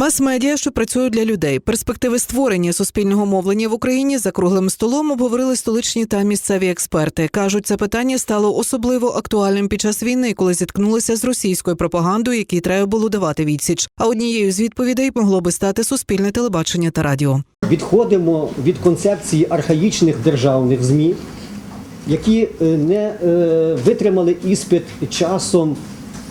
Мас-медіа, що працюють для людей. Перспективи створення суспільного мовлення в Україні за круглим столом обговорили столичні та місцеві експерти. кажуть, це питання стало особливо актуальним під час війни, коли зіткнулися з російською пропагандою, якій треба було давати відсіч. А однією з відповідей могло би стати суспільне телебачення та радіо. Відходимо від концепції архаїчних державних ЗМІ, які е, не е, витримали іспит часом.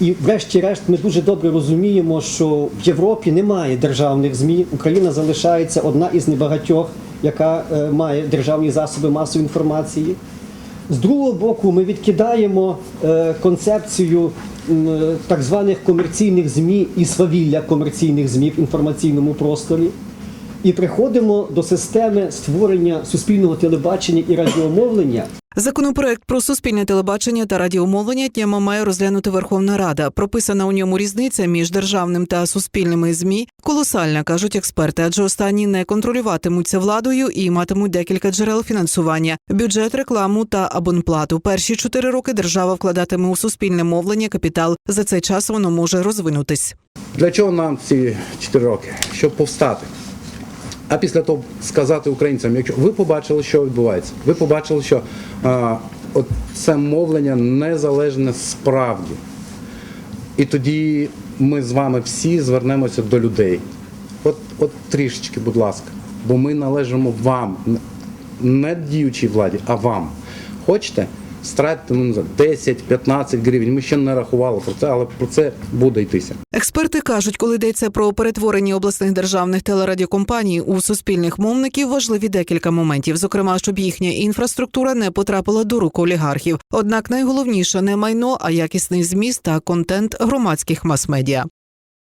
І, врешті-решт, ми дуже добре розуміємо, що в Європі немає державних ЗМІ. Україна залишається одна із небагатьох, яка е, має державні засоби масової інформації. З другого боку, ми відкидаємо е, концепцію е, так званих комерційних ЗМІ і свавілля комерційних ЗМІ в інформаційному просторі. І приходимо до системи створення суспільного телебачення і радіомовлення, Законопроект про суспільне телебачення та радіомовлення днями має розглянути Верховна Рада. Прописана у ньому різниця між державним та суспільними змі колосальна, кажуть експерти, адже останні не контролюватимуться владою і матимуть декілька джерел фінансування: бюджет, рекламу та абонплату. Перші чотири роки держава вкладатиме у суспільне мовлення капітал. За цей час воно може розвинутись. Для чого нам ці 4 роки? Щоб повстати. А після того сказати українцям, якщо ви побачили, що відбувається, ви побачили, що а, от це мовлення незалежне справді. І тоді ми з вами всі звернемося до людей. От, от трішечки, будь ласка, бо ми належимо вам, не діючій владі, а вам. Хочете? Стратите ну, не знаю, 10-15 гривень. Ми ще не рахували про це, але про це буде йтися. Експерти кажуть, коли йдеться про перетворення обласних державних телерадіокомпаній у суспільних мовників, важливі декілька моментів, зокрема, щоб їхня інфраструктура не потрапила до рук олігархів. Однак найголовніше не майно, а якісний зміст та контент громадських мас-медіа.